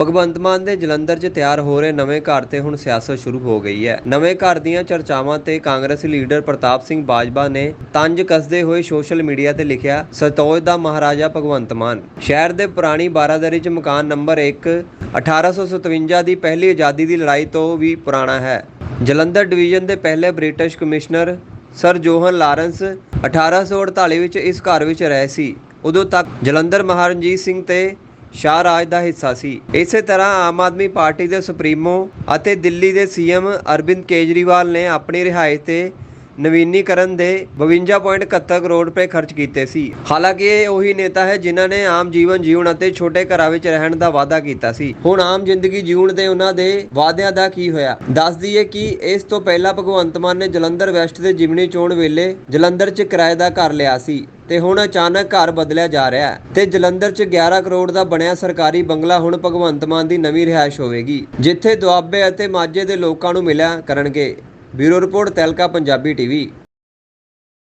ਭਗਵੰਤ ਮਾਨ ਦੇ ਜਲੰਧਰ 'ਚ ਤਿਆਰ ਹੋ ਰਹੇ ਨਵੇਂ ਘਰ ਤੇ ਹੁਣ ਸਿਆਸਤ ਸ਼ੁਰੂ ਹੋ ਗਈ ਹੈ। ਨਵੇਂ ਘਰ ਦੀਆਂ ਚਰਚਾਵਾਂ ਤੇ ਕਾਂਗਰਸੀ ਲੀਡਰ ਪ੍ਰਤਾਪ ਸਿੰਘ ਬਾਜਵਾ ਨੇ ਤੰਜ ਕੱਸਦੇ ਹੋਏ ਸੋਸ਼ਲ ਮੀਡੀਆ ਤੇ ਲਿਖਿਆ, ਸਤੋਜ ਦਾ ਮਹਾਰਾਜਾ ਭਗਵੰਤ ਮਾਨ। ਸ਼ਹਿਰ ਦੇ ਪੁਰਾਣੀ ਬਾਰਾਦਰੀ 'ਚ ਮਕਾਨ ਨੰਬਰ 1 1857 ਦੀ ਪਹਿਲੀ ਆਜ਼ਾਦੀ ਦੀ ਲੜਾਈ ਤੋਂ ਵੀ ਪੁਰਾਣਾ ਹੈ। ਜਲੰਧਰ ਡਿਵੀਜ਼ਨ ਦੇ ਪਹਿਲੇ British commissioner sir John Lawrence 1848 ਵਿੱਚ ਇਸ ਘਰ ਵਿੱਚ ਰਹੇ ਸੀ। ਉਦੋਂ ਤੱਕ ਜਲੰਧਰ ਮਹਾਰਣਜੀਤ ਸਿੰਘ ਤੇ ਸ਼ਾਹ ਰਾਜ ਦਾ ਹਿੱਸਾ ਸੀ। ਇਸੇ ਤਰ੍ਹਾਂ ਆਮ ਆਦਮੀ ਪਾਰਟੀ ਦੇ ਸੁਪਰੀਮੋ ਅਤੇ ਦਿੱਲੀ ਦੇ ਸੀਐਮ ਅਰਵਿੰਦ ਕੇਜਰੀਵਾਲ ਨੇ ਆਪਣੀ ਰਿਹਾਇਸ਼ ਤੇ ਨਵੀਨੀਕਰਨ ਦੇ 52.71 ਕਰੋੜ ਰੁਪਏ ਖਰਚ ਕੀਤੇ ਸੀ। ਹਾਲਾਂਕਿ ਇਹ ਉਹੀ ਨੇਤਾ ਹੈ ਜਿਨ੍ਹਾਂ ਨੇ ਆਮ ਜੀਵਨ ਜਿਉਣ ਅਤੇ ਛੋਟੇ ਘਰਾਂ ਵਿੱਚ ਰਹਿਣ ਦਾ ਵਾਅਦਾ ਕੀਤਾ ਸੀ। ਹੁਣ ਆਮ ਜ਼ਿੰਦਗੀ ਜਿਉਣ ਦੇ ਉਹਨਾਂ ਦੇ ਵਾਅਦਿਆਂ ਦਾ ਕੀ ਹੋਇਆ? ਦੱਸ ਦਈਏ ਕਿ ਇਸ ਤੋਂ ਪਹਿਲਾਂ ਭਗਵੰਤ ਮਾਨ ਨੇ ਜਲੰਧਰ ਵੈਸਟ ਦੇ ਜਿਮਨੀ ਚੋਣ ਵੇਲੇ ਜਲੰਧਰ 'ਚ ਕਿਰਾਏ ਦਾ ਘਰ ਲਿਆ ਸੀ ਤੇ ਹੁਣ ਅਚਾਨਕ ਘਰ ਬਦਲਿਆ ਜਾ ਰਿਹਾ ਹੈ ਤੇ ਜਲੰਧਰ 'ਚ 11 ਕਰੋੜ ਦਾ ਬਣਿਆ ਸਰਕਾਰੀ ਬੰਗਲਾ ਹੁਣ ਭਗਵੰਤ ਮਾਨ ਦੀ ਨਵੀਂ ਰਿਹਾਇਸ਼ ਹੋਵੇਗੀ, ਜਿੱਥੇ ਦੁਆਬੇ ਅਤੇ ਮਾਝੇ ਦੇ ਲੋਕਾਂ ਨੂੰ ਮਿਲਿਆ ਕਰਨਗੇ। Bureau report, Tehelka Punjabi TV.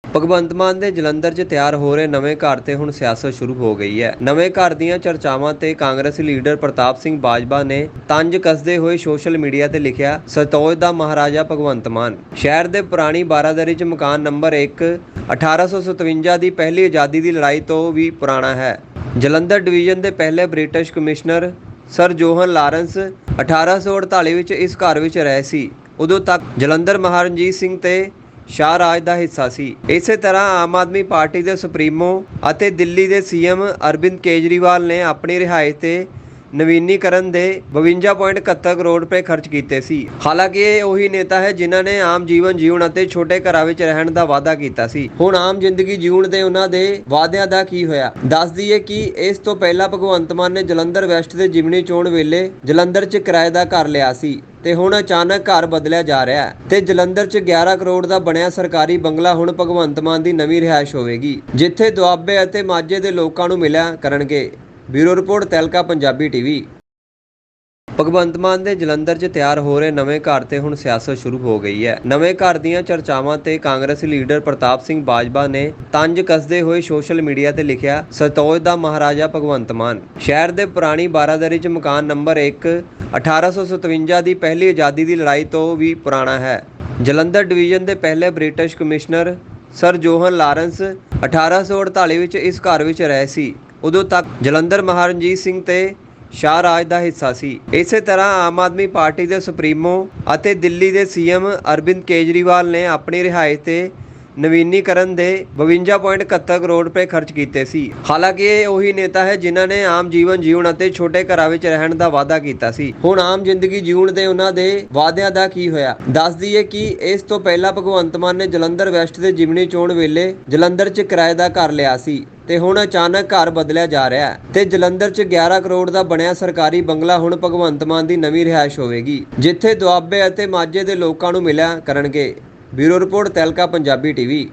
Bhagwant Mann ਦੇ ਜਲੰਧਰ 'ਚ ਤਿਆਰ ਹੋ ਰਹੇ ਨਵੇਂ ਘਰ ਤੇ ਹੁਣ ਸਿਆਸਤ ਸ਼ੁਰੂ ਹੋ ਗਈ ਹੈ। ਨਵੇਂ ਘਰ ਦੀਆਂ ਚਰਚਾਵਾਂ ਤੇ ਕਾਂਗਰਸੀ ਲੀਡਰ ਪ੍ਰਤਾਪ ਸਿੰਘ ਬਾਜਵਾ ਨੇ ਤੰਜ ਕੱਸਦੇ ਹੋਏ ਸੋਸ਼ਲ ਮੀਡੀਆ ਤੇ ਲਿਖਿਆ, ਸਤੌਜ ਦਾ ਮਹਾਰਾਜਾ ਭਗਵੰਤ ਮਾਨ। ਸ਼ਹਿਰ ਦੇ ਪੁਰਾਣੀ ਬਾਰਾਦਰੀ 'ਚ ਮਕਾਨ ਨੰਬਰ 1 1857 ਦੀ ਪਹਿਲੀ ਆਜ਼ਾਦੀ ਦੀ ਲੜਾਈ ਤੋਂ ਵੀ ਪੁਰਾਣਾ ਹੈ। ਜਲੰਧਰ ਡਿਵੀਜ਼ਨ ਦੇ ਪਹਿਲੇ British commissioner sir John Lawrence 1848 ਵਿੱਚ ਇਸ ਘਰ ਵਿੱਚ ਰਹੇ ਸੀ। ਉਦੋਂ ਤੱਕ ਜਲੰਧਰ ਮਹਾਰਣਜੀਤ ਸਿੰਘ ਤੇ ਸ਼ਾਹ ਰਾਜ ਦਾ ਹਿੱਸਾ ਸੀ। ਇਸੇ ਤਰ੍ਹਾਂ ਆਮ ਆਦਮੀ ਪਾਰਟੀ ਦੇ ਸੁਪਰੀਮੋ ਅਤੇ ਦਿੱਲੀ ਦੇ ਸੀਐਮ ਅਰਵਿੰਦ ਕੇਜਰੀਵਾਲ ਨੇ ਆਪਣੀ ਰਿਹਾਇਸ਼ ਤੇ ਨਵੀਨੀਕਰਨ ਦੇ 52.71 ਕਰੋੜ ਰੁਪਏ ਖਰਚ ਕੀਤੇ ਸੀ। ਹਾਲਾਂਕਿ ਇਹ ਉਹੀ ਨੇਤਾ ਹੈ ਜਿਨ੍ਹਾਂ ਨੇ ਆਮ ਜੀਵਨ ਜੀਉਣ ਅਤੇ ਛੋਟੇ ਘਰਾਂ ਵਿੱਚ ਰਹਿਣ ਦਾ ਵਾਅਦਾ ਕੀਤਾ ਸੀ। ਹੁਣ ਆਮ ਜ਼ਿੰਦਗੀ ਜੀਉਣ ਦੇ ਉਹਨਾਂ ਦੇ ਵਾਅਦਿਆਂ ਦਾ ਕੀ ਹੋਇਆ? ਦੱਸ ਦਈਏ ਕਿ ਇਸ ਤੋਂ ਪਹਿਲਾਂ ਭਗਵੰਤ ਮਾਨ ਨੇ ਜਲੰਧਰ ਵੈਸਟ ਦੇ ਜਿਮਨੀ ਚੋਣ ਵੇਲੇ ਜਲੰਧਰ 'ਚ ਕਿਰਾਏ ਦਾ ਘਰ ਲਿਆ ਸੀ ਤੇ ਹੁਣ ਅਚਾਨਕ ਘਰ ਬਦਲਿਆ ਜਾ ਰਿਹਾ ਹੈ ਤੇ ਜਲੰਧਰ 'ਚ 11 ਕਰੋੜ ਦਾ ਬਣਿਆ ਸਰਕਾਰੀ ਬੰਗਲਾ ਹੁਣ ਭਗਵੰਤ ਮਾਨ ਦੀ ਨਵੀਂ ਰਿਹਾਇਸ਼ ਹੋਵੇਗੀ, ਜਿੱਥੇ ਦੁਆਬੇ ਅਤੇ ਮਾਝੇ ਦੇ ਲੋਕਾਂ ਨੂੰ ਮਿਲਿਆ ਕਰਨਗੇ। Bureau report, Tehelka Punjabi TV Bhagwant Mann ਦੇ ਜਲੰਧਰ 'ਚ ਤਿਆਰ ਹੋ ਰਹੇ ਨਵੇਂ ਘਰ ਤੇ ਹੁਣ ਸਿਆਸਤ ਸ਼ੁਰੂ ਹੋ ਗਈ ਹੈ। ਨਵੇਂ ਘਰ ਦੀਆਂ ਚਰਚਾਵਾਂ ਤੇ ਕਾਂਗਰਸੀ ਲੀਡਰ ਪ੍ਰਤਾਪ ਸਿੰਘ ਬਾਜਵਾ ਨੇ ਤੰਜ ਕੱਸਦੇ ਹੋਏ ਸੋਸ਼ਲ ਮੀਡੀਆ ਤੇ ਲਿਖਿਆ, ਸਤੌਜ ਦਾ ਮਹਾਰਾਜਾ ਭਗਵੰਤ ਮਾਨ। ਸ਼ਹਿਰ ਦੇ ਪੁਰਾਣੀ ਬਾਰਾਦਰੀ 'ਚ ਮਕਾਨ ਨੰਬਰ 1 1857 ਦੀ ਪਹਿਲੀ ਆਜ਼ਾਦੀ ਦੀ ਲੜਾਈ ਤੋਂ ਵੀ ਪੁਰਾਣਾ ਹੈ। ਜਲੰਧਰ ਡਿਵੀਜ਼ਨ ਦੇ ਪਹਿਲੇ British commissioner sir John Lawrence 1848 ਵਿੱਚ ਇਸ ਘਰ ਵਿੱਚ ਰਹੇ ਸੀ। ਉਦੋਂ ਤੱਕ ਜਲੰਧਰ ਮਹਾਰਣਜੀਤ ਸਿੰਘ ਤੇ ਸ਼ਾਹ ਰਾਜ ਦਾ ਹਿੱਸਾ ਸੀ। ਇਸੇ ਤਰ੍ਹਾਂ ਆਮ ਆਦਮੀ ਪਾਰਟੀ ਦੇ ਸੁਪਰੀਮੋ ਅਤੇ ਦਿੱਲੀ ਦੇ ਸੀਐਮ ਅਰਵਿੰਦ ਕੇਜਰੀਵਾਲ ਨੇ ਆਪਣੀ ਰਿਹਾਇਸ਼ ਤੇ ਨਵੀਨੀਕਰਨ ਦੇ 52.71 ਕਰੋੜ ਰੁਪਏ ਖਰਚ ਕੀਤੇ ਸੀ। ਹਾਲਾਂਕਿ ਇਹ ਉਹੀ ਨੇਤਾ ਹੈ ਜਿਨ੍ਹਾਂ ਨੇ ਆਮ ਜੀਵਨ ਜੀਉਣ ਅਤੇ ਛੋਟੇ ਘਰਾਂ ਵਿੱਚ ਰਹਿਣ ਦਾ ਵਾਅਦਾ ਕੀਤਾ ਸੀ। ਹੁਣ ਆਮ ਜ਼ਿੰਦਗੀ ਜੀਉਣ ਦੇ ਉਹਨਾਂ ਦੇ ਵਾਅਦਿਆਂ ਦਾ ਕੀ ਹੋਇਆ? ਦੱਸ ਦਈਏ ਕਿ ਇਸ ਤੋਂ ਪਹਿਲਾਂ ਭਗਵੰਤ ਮਾਨ ਨੇ ਜਲੰਧਰ ਵੈਸਟ ਦੇ ਜਿਮਨੀ ਚੋਣ ਵੇਲੇ ਜਲੰਧਰ 'ਚ ਕਿਰਾਏ ਦਾ ਘਰ ਲਿਆ ਸੀ ਤੇ ਹੁਣ ਅਚਾਨਕ ਘਰ ਬਦਲਿਆ ਜਾ ਰਿਹਾ ਹੈ ਤੇ ਜਲੰਧਰ 'ਚ 11 ਕਰੋੜ ਦਾ ਬਣਿਆ ਸਰਕਾਰੀ ਬੰਗਲਾ ਹੁਣ ਭਗਵੰਤ ਮਾਨ ਦੀ ਨਵੀਂ ਰਿਹਾਇਸ਼ ਹੋਵੇਗੀ, ਜਿੱਥੇ ਦੁਆਬੇ ਅਤੇ ਮਾਝੇ ਦੇ ਲੋਕਾਂ ਨੂੰ ਮਿਲਿਆ ਕਰਨਗੇ। Bureau report Tehelka Punjabi TV